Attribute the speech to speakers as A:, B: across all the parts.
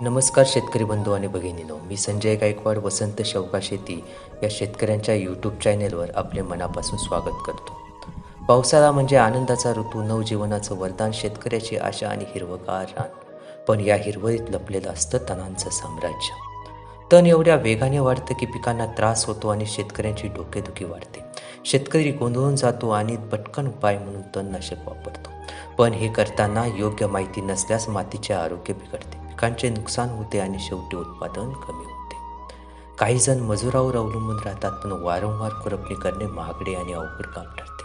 A: नमस्कार शेतकरी बंधू आणि भगिनीनो मी संजय गायकवाड वसंत शौका शेती या शेतकऱ्यांच्या यूट्यूब चॅनेलवर आपले मनापासून स्वागत करतो. पावसाळा म्हणजे आनंदाचा ऋतू नवजीवनाचं वरदान शेतकऱ्याची आशा आणि हिरवगार रान. पण या हिरवळीत लपलेलं असतं तणांचं साम्राज्य. तण एवढ्या वेगाने वाढतं की पिकांना त्रास होतो आणि शेतकऱ्यांची डोकेदुखी वाढते. शेतकरी गोंधळून जातो आणि पटकन उपाय म्हणून तणनाशक वापरतो. पण हे करताना योग्य माहिती नसल्यास मातीचे आरोग्य बिघडते. पिकांचे नुकसान होते आणि शेवटी उत्पादन कमी होते. काही जण मजुरावर अवलंबून राहतात पण वारंवार खुरपणी करणे महागडे आणि अवघड काम ठरते.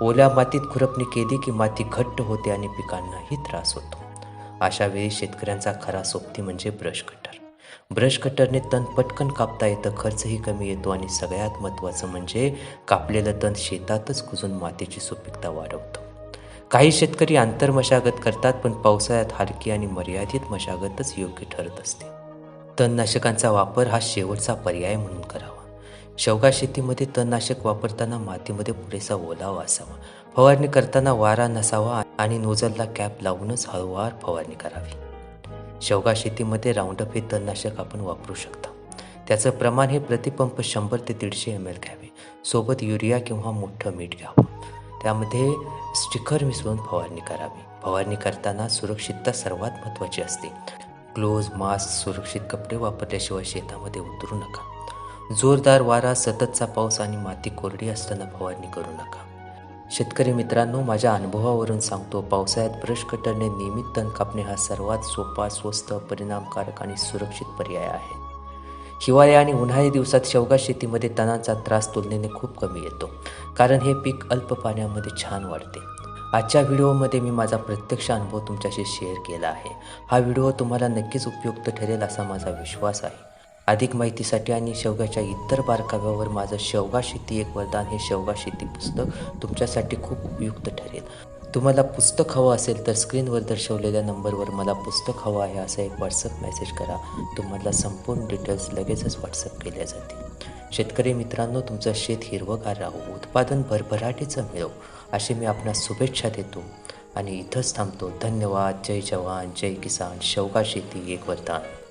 A: ओल्या मातीत खुरपणी केली की माती घट्ट होते आणि पिकांनाही त्रास होतो. अशा वेळी शेतकऱ्यांचा खरा सोबती म्हणजे ब्रश कटर. ब्रश कटरने तण पटकन कापता येतं खर्चही कमी येतो आणि सगळ्यात महत्त्वाचं म्हणजे कापलेलं तण शेतातच कुजून मातीची सुपीकता वाढवतो. काही शेतकरी आंतरमशागत करतात पण पावसाळ्यात हलकी आणि मर्यादित मशागतच योग्य ठरत असते. तणनाशकांचा वापर हा शेवटचा पर्याय म्हणून करावा. शेवगा शेतीमध्ये तणनाशक वापरताना मातीमध्ये पुरेसा ओलावा असावा. फवारणी करताना वारा नसावा आणि नोजलला कॅप लावूनच हळूवार फवारणी करावी. शेवगा शेतीमध्ये राऊंडअप हे तणनाशक आपण वापरू शकता. त्याचं प्रमाण हे प्रतिपंप शंभर ते दीडशे एम एल घ्यावे. सोबत युरिया किंवा मोठं मीठ घ्यावं. त्यामध्ये स्टिकर मिसळून फवारणी करावी. फवारणी करताना सुरक्षितता सर्वात महत्त्वाची असते. ग्लोव्ज मास्क सुरक्षित कपडे वापरल्याशिवाय शेतामध्ये उतरू नका. जोरदार वारा सततचा पाऊस आणि माती कोरडी असताना फवारणी करू नका. शेतकरी मित्रांनो माझ्या अनुभवावरून सांगतो पावसाळ्यात ब्रश कटरने नियमित तण कापणे हा सर्वात सोपा स्वस्त परिणामकारक आणि सुरक्षित पर्याय आहे. हिवाळ्या आणि उन्हाळी दिवसात शेवगा शेतीमध्ये तणांचा त्रास तुलनेने खूप कमी येतो. कारण हे पीक अल्प पाण्यामध्ये छान वाढते. आजच्या व्हिडिओमध्ये मी माझा प्रत्यक्ष अनुभव तुमच्याशी शेअर केला आहे. हा व्हिडिओ तुम्हाला नक्कीच उपयुक्त ठरेल असा माझा विश्वास आहे. अधिक माहितीसाठी आणि शेवगाच्या इतर बारकाव्यावर माझं शेवगा शेती एक वरदान हे शेवगा शेती पुस्तक तुमच्यासाठी खूप उपयुक्त ठरेल. तुम्हाला पुस्तक हवं असेल तर स्क्रीनवर दर्शवलेल्या नंबरवर मला पुस्तक हवं आहे असा एक व्हॉट्सअप मेसेज करा. तुम्हाला संपूर्ण डिटेल्स लगेचच व्हॉट्सअप केल्या जातील. शेतकरी मित्रांनो तुमचं शेत हिरवंगार राहू. उत्पादन भरभराटीचं मिळव अशी मी आपणास शुभेच्छा देतो. आणि इथंच थांबतो. धन्यवाद. जय जवान. जय किसान. शेवगा शेती. एक वरदान.